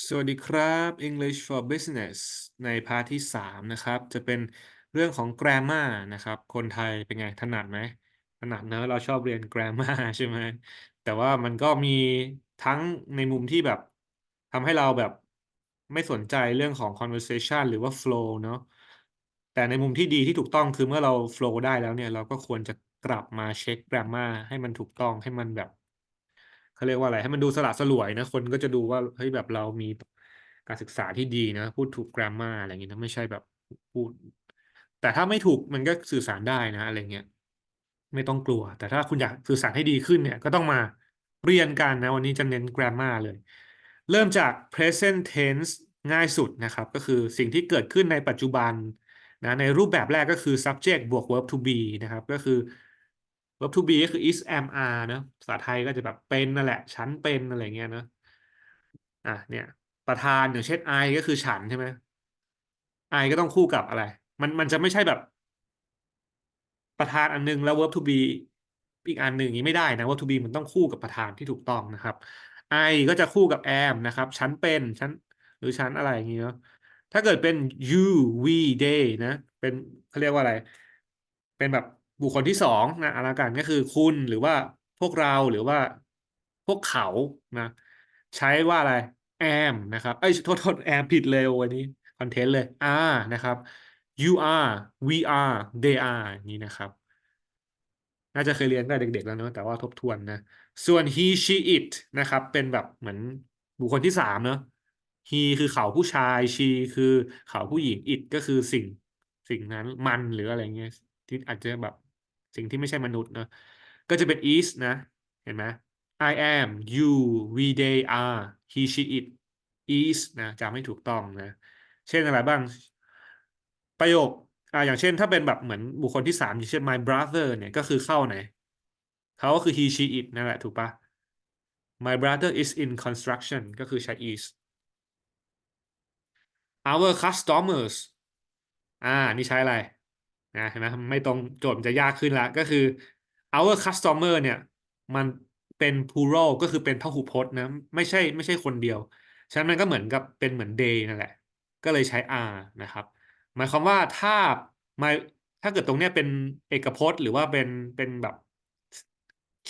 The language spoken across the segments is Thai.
สวัสดีครับ English for Business ในพาร์ทที่ 3 นะครับ จะเป็นเรื่องของ grammar นะครับ คนไทยเป็นไง ถนัดไหม ถนัดเนอะเราชอบเรียน grammar ใช่ไหม แต่ว่ามันก็มีทั้งในมุมที่แบบทำให้เราแบบไม่สนใจเรื่องของ conversation หรือว่า flow เนอะแต่ในมุมที่ดีที่ถูกต้องคือเมื่อเรา flow ได้แล้วเนี่ย เราก็ควรจะกลับมาเช็ค grammar ให้มันถูกต้องให้มันแบบ เขาเรียกว่าอะไร ให้มันดูสละสลวยนะ คนก็จะดูว่าเฮ้ยแบบเรามีการศึกษาที่ดีนะ พูดถูก grammar อะไรอย่างงี้นะไม่ใช่แบบพูด แต่ถ้าไม่ถูกมันก็สื่อสารได้นะ อะไรเงี้ยไม่ต้องกลัว แต่ถ้าคุณอยากสื่อสารให้ดีขึ้นเนี่ย ก็ต้องมาเรียนกันนะ วันนี้จะเน้น grammar เลย เริ่มจาก present tense ง่ายสุดนะครับ ก็คือสิ่งที่เกิดขึ้นในปัจจุบันนะในรูปแบบแรกก็คือ subject บวก verb to be นะครับ ก็คือ verb to be ก็คือ is am are นะภาษาไทยก็จะแบบเป็นนั่นแหละ ฉันเป็นอะไรเงี้ยนะอะเนี่ยประธานอย่างเช่น I ก็คือฉันใช่ไหม I ก็ต้องคู่กับอะไร มันมันจะไม่ใช่แบบ ประธานอันนึงแล้ว verb to be อีกอันหนึ่งอย่างนี้ไม่ได้นะ verb to be มันต้องคู่กับประธานที่ถูกต้องนะครับ I ก็จะคู่กับ am นะครับ ฉันเป็นฉันหรือฉันอะไรอย่างนี้เนาะถ้าเกิดเป็น you we they นะ เป็นเขาเรียกว่าอะไร เป็นแบบ บุคคลที่สองนะอะไรกันก็คือคุณหรือว่าพวกเราหรือว่าพวกเขานะ ใช้ว่าอะไร am นะครับเอ้ยโทษโทษ am ผิดเลยวันนี้คอนเทนต์เลย are นะครับ you are we are they are นี้นะครับ น่าจะเคยเรียนตั้งแต่เด็ก ๆ แล้วเนอะแต่ว่าทบทวนนะ ส่วน he she it นะครับ เป็นแบบเหมือนบุคคลที่สามเนอะ he คือเขาผู้ชาย she คือเขาผู้หญิง it ก็คือสิ่งสิ่งนั้นมันหรืออะไรเงี้ยที่อาจจะแบบ สิ่งที่ไม่ใช่มนุษย์เนอะก็จะเป็น is นะ เห็นไหม I am you we they are he she it is นะจำให้ถูกต้องนะ เช่นอะไรบ้าง ประโยคอ่าอย่างเช่นถ้าเป็นแบบเหมือนบุคคลที่สามอย่างเช่น my brother เนี่ยก็คือเข้าไหนเขาก็คือ he she it นั่นแหละถูกปะ my brother is in construction ก็คือใช้ is our customers อ่า นี่ใช้อะไร นะเห็นไหมไม่ตรงโจทย์มันจะยากขึ้นละก็คือ our customer เนี่ย มันเป็น plural ก็คือเป็นพหูพจน์นะ ไม่ใช่ไม่ใช่คนเดียว ฉะนั้นมันก็เหมือนกับเป็นเหมือน they นั่นแหละ ก็เลยใช้ are นะครับ หมายความว่าถ้า my ถ้าเกิดตรงเนี้ยเป็นเอกพจน์ หรือว่าเป็นเป็นแบบ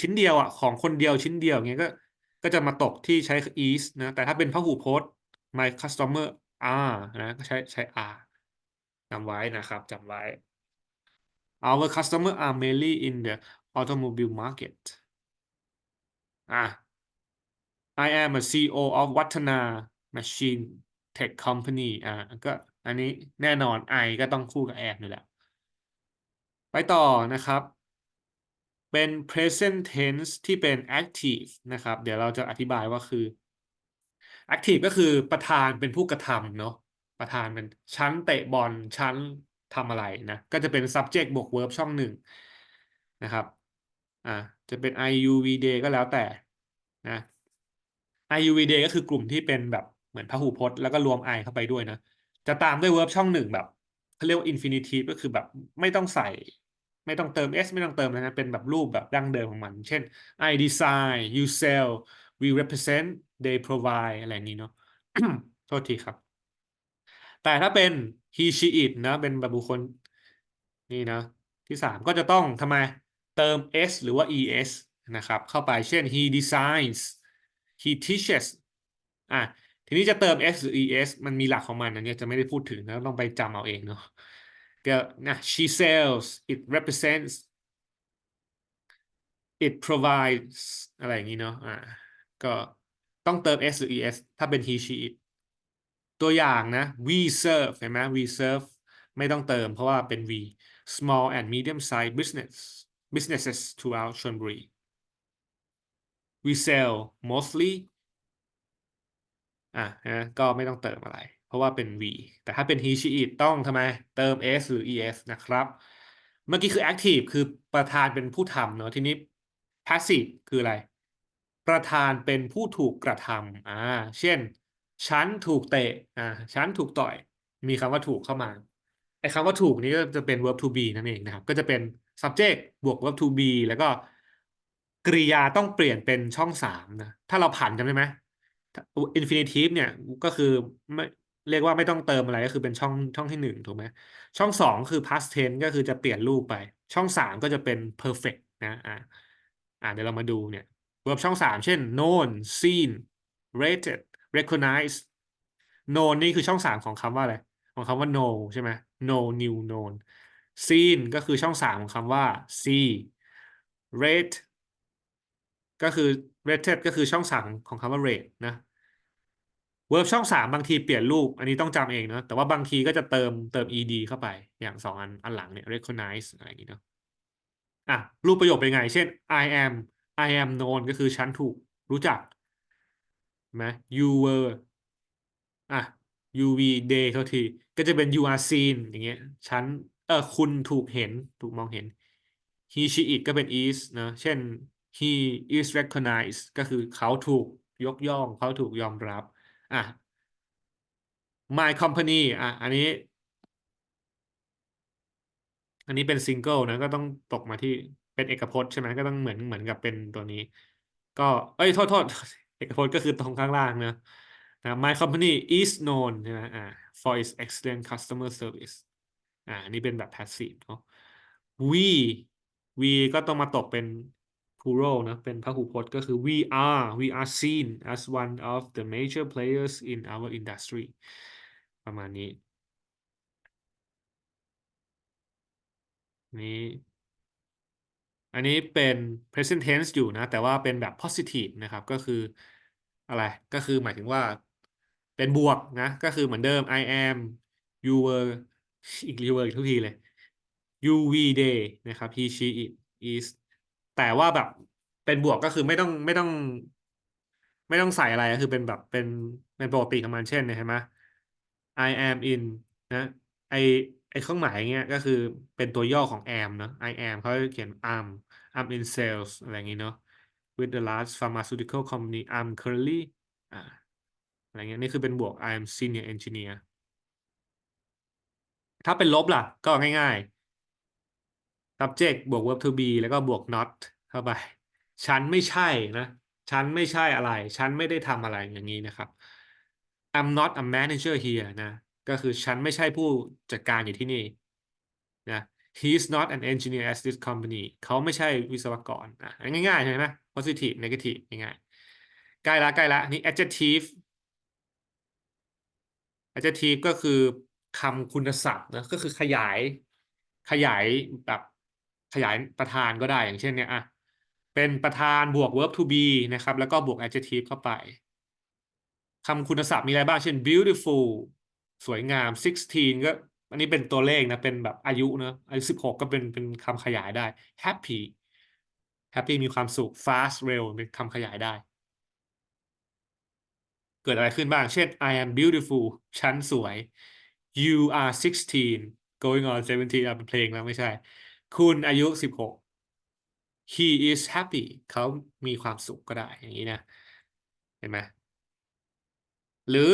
ชิ้นเดียวอะของคนเดียวชิ้นเดียวอย่างเงี้ยก็ก็จะมาตกที่ใช้ is นะ แต่ถ้าเป็นพหูพจน์ my customer are นะก็ใช้ใช้ are จำไว้นะครับจำไว้ Our customer are mainly in the automobile market อะ I am a CEO of Watana Machine Tech Company อะก็อันนี้แน่นอน I ก็ต้องคู่กับ am นี่แหละไปต่อนะครับเป็น present tense ที่เป็น active นะครับ เดี๋ยวเราจะอธิบายว่าคือ active ก็คือประธานเป็นผู้กระทำเนาะประธานเป็นฉันเตะบอลฉัน ทำอะไรนะ ก็จะเป็น subject บวก verb ช่องหนึ่งนะครับ อ่า จะเป็น I U V day ก็แล้วแต่นะ I U V day ก็คือกลุ่มที่เป็นแบบเหมือนพหูพจน์แล้วก็รวม I เข้าไปด้วยนะ จะตามด้วย verb ช่องหนึ่งแบบเขาเรียกว่า infinitive ก็คือแบบไม่ต้องใส่ ไม่ต้องเติม s ไม่ต้องเติมแล้วนะ เป็นแบบรูปแบบดั้งเดิมของมัน เช่น I design you sell we represent they provide อะไรนี้เนาะ โทษทีครับ แต่ถ้าเป็น he she it นะเป็นแบบบุคคลนี่นะที่สามก็จะต้องทำไมเติม s หรือว่า es นะครับ เข้าไปเช่น he designs he teaches อะทีนี้จะเติม s หรือ es มันมีหลักของมันอันนี้จะไม่ได้พูดถึงนะต้องไปจำเอาเองเนาะก็นะ she sells it represents it provides อะไรอย่างนี้เนาะอ่าก็ต้องเติม s หรือ es ถ้าเป็น he she it ตัวอย่างนะ we serve เห็นไหม we serve ไม่ต้องเติมเพราะว่าเป็น we small and medium sized business businesses throughout Chonburi we sell mostly อะนะก็ไม่ต้องเติมอะไร เพราะว่าเป็น we แต่ถ้าเป็น he she it ต้องทำไมเติม s หรือ es นะครับ เมื่อกี้คือ active คือประธานเป็นผู้ทำเนาะทีนี้ passive คืออะไร ประธานเป็นผู้ถูกกระทำอ่าเช่น ฉันถูกเตะอ่าฉันถูกต่อย มีคำว่าถูกเข้ามาไอ้คำว่าถูกนี้ก็จะเป็น verb to be นั่นเองนะครับ ก็จะเป็น subject บวก verb to be แล้วก็กริยาต้องเปลี่ยนเป็นช่องสามนะ ถ้าเราผันจำได้ไหม infinitive เนี่ยก็คือไม่เรียกว่าไม่ต้องเติมอะไรก็คือเป็นช่องช่องที่หนึ่งถูกไหมช่องสองคือ past tense ก็คือจะเปลี่ยนรูปไป ช่องสามก็จะเป็น perfect นะอ่าอ่าเดี๋ยวเรามาดูเนี่ย verb ช่องสามเช่น known seen rated recognize known นี่คือช่องสามของคำว่าอะไร ของคำว่า know ใช่ไหม know new known seen ก็คือช่องสามของคำว่า see rate ก็คือ rated ก็คือช่องสามของคำว่า rate นะ verb ช่องสามบางทีเปลี่ยนรูป อันนี้ต้องจำเองเนาะ แต่ว่าบางทีก็จะเติมเติม ed เข้าไป อย่างสองอันอันหลังเนี่ย recognize อะไรอย่างนี้เนาะ อะ รูปประโยคเป็นไง เช่น I am I am known ก็คือฉันถูกรู้จัก ไหม you were อะ you we they เท่าที ก็จะเป็น you are seen อย่างเงี้ยฉันเออคุณถูกเห็นถูกมองเห็น he she it ก็เป็น is นะเช่น he is recognized ก็คือเขาถูกยกย่อง เขาถูกยอมรับ อะ my company อะ อันนี้ อันนี้เป็นซิงเกิลนะ ก็ต้องตกมาที่เป็นเอกพจน์ใช่ไหมก็ต้องเหมือนเหมือนกับเป็นตัวนี้ ก็ เอ้ย โทษโทษ เอกพจน์ก็คือตรงข้างล่างนะนะ my company is known ใช่ไหมอ่า for its excellent customer service อ่านนี้เป็นแบบ passive เนาะ we we ก็ต้องมาตกเป็น plural นะ เป็นพหูพจน์ก็คือ we are we are seen as one of the major players in our industry ประมาณนี้ นี้ อันนี้เป็น present tense อยู่นะ แต่ว่าเป็นแบบ positive นะครับ ก็คือ อะไรก็คือหมายถึงว่าเป็นบวกนะ ก็คือเหมือนเดิม I am you were อีก you were อีกทุกทีเลย you we they นะครับ he she it is แต่ว่าแบบเป็นบวกก็คือไม่ต้องไม่ต้อง ไม่ต้องใส่อะไรก็คือเป็นแบบเป็นเป็นปกติของมันเช่นเนี่ยเห็นไหม I am in นะไอไอเครื่องหมายเงี้ยก็คือเป็นตัวย่อของ am เนอะ I am เขาเขียน am I'm in sales อะไรอย่างงี้เนาะ with the large pharmaceutical company I'm currently อ่าอะไรเงี้ยนี่คือเป็นบวก I am senior engineer ถ้าเป็นลบล่ะ ก็ง่ายๆ subject บวก verb to be แล้วก็บวก not เข้าไป ฉันไม่ใช่นะ ฉันไม่ใช่อะไร ฉันไม่ได้ทำอะไรอย่างนี้นะครับ I'm not a manager here นะ ก็คือฉันไม่ใช่ผู้จัดการอยู่ที่นี่นะ He's not an engineer at this company เขาไม่ใช่วิศวกรอะง่ายๆใช่ไหม positive negative ง่ายๆใกล้ละใกล้ละนี่ adjective adjective ก็คือคำคุณศัพท์นะก็คือขยายขยายแบบขยายประธานก็ได้อย่างเช่นเนี่ยอะเป็นประธานบวก verb to be นะครับ แล้วก็บวก adjective เข้าไปคำคุณศัพท์มีอะไรบ้างเช่น beautiful สวยงาม16ก็ อันนี้เป็นตัวเลขนะ เป็นแบบอายุเนอะอายุ16ก็เป็นเป็นคำขยายได้ happy happy มีความสุข fast เร็วเป็นคำขยายได้ เกิดอะไรขึ้นบ้าง เช่น I am beautiful ฉันสวย you are 16 going on 17อะเป็นเพลงแล้วไม่ใช่ คุณอายุ 16 he is happy เขามีความสุขก็ได้อย่างนี้นะ เห็นไหมหรือ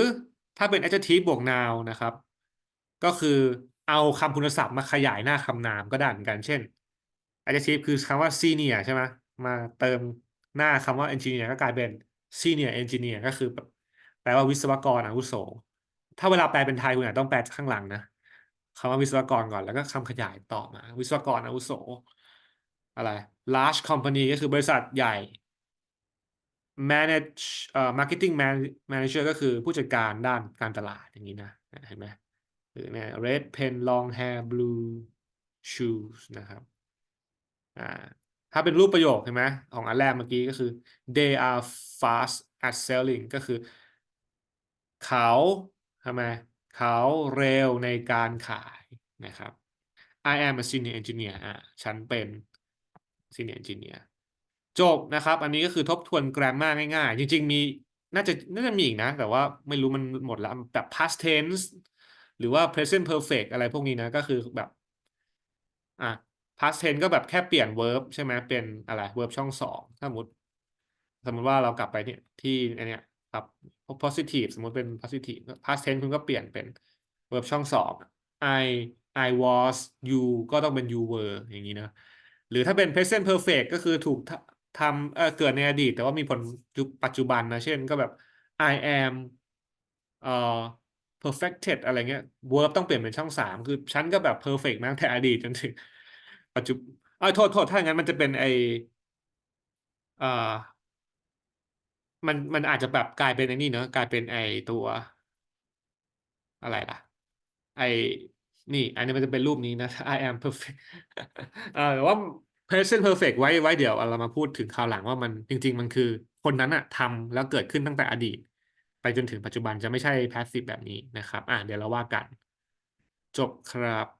ถ้าเป็น adjective บวก noun นะครับ ก็คือเอาคำคุณศัพท์มาขยายหน้าคำนามก็ได้เหมือนกัน เช่น adjective คือคำว่า senior ใช่ไหมมาเติมหน้าคำว่า engineer ก็กลายเป็น senior engineer ก็คือแปลว่าวิศวกรอาวุโส ถ้าเวลาแปลเป็นไทยคุณอาจต้องแปลข้างหลังนะคำว่าวิศวกรก่อนแล้วก็คำขยายต่อมา วิศวกรอาวุโส อะไร large company ก็คือบริษัทใหญ่ manage เอ่อ marketing manager ก็คือผู้จัดการด้านการตลาดอย่างนี้นะเห็นไหม หรือเนี่ย red pen long hair blue shoes นะครับอ่าถ้าเป็นรูปประโยคเห็นไหมของอันแรกเมื่อกี้ก็คือ they are fast at selling ก็คือ เขาทำไมเขาเร็วในการขายนะครับ I am a senior engineer อะฉันเป็น senior engineer จบนะครับ อันนี้ก็คือทบทวน grammar ง่ายๆ จริงๆ มีน่าจะน่าจะมีอีกนะ แต่ว่าไม่รู้มันหมดแล้วแบบ past tense หรือว่า present perfect อะไรพวกนี้นะ ก็คือแบบ อะ past tense ก็แบบแค่เปลี่ยน verb ใช่ไหมเป็นอะไร verb ช่องสองถ้าสมมติ สมมติว่าเรากลับไปเนี่ยที่อันเนี้ยครับ positive สมมติเป็น positive past tense คุณก็เปลี่ยนเป็น verb ช่องสอง I I was you ก็ต้องเป็น you were อย่างนี้นะ หรือถ้าเป็น present perfect ก็คือถูกทำเเกิดในอดีต แต่ว่ามีผลปัจจุบันนะ เช่นก็แบบ I am เอ่อ perfected อะไรเงี้ย verb ต้องเปลี่ยนเป็นช่องสามคือฉันก็แบบ perfect มาตั้งแต่อดีตจนถึงปัจจุเอ้ยโทษโทษถ้าอย่างนั้นมันจะเป็นไอเอ่อมันมันอาจจะแบบกลายเป็นไอ้นี่เนอะกลายเป็นไอตัว อะไรล่ะ ไอนี่ อันนี้มันจะเป็นรูปนี้นะ I am perfect อ่อแต่ว่า present perfect ไว้ไว้เดี๋ยวเรามาพูดถึงคราวหลังว่ามันจริง ๆ มันคือ คนนั้นอะทำแล้วเกิดขึ้นตั้งแต่อดีต จนถึงปัจจุบันจะไม่ใช่ passive แบบนี้นะครับ อะเดี๋ยวเราว่ากัน จบครับ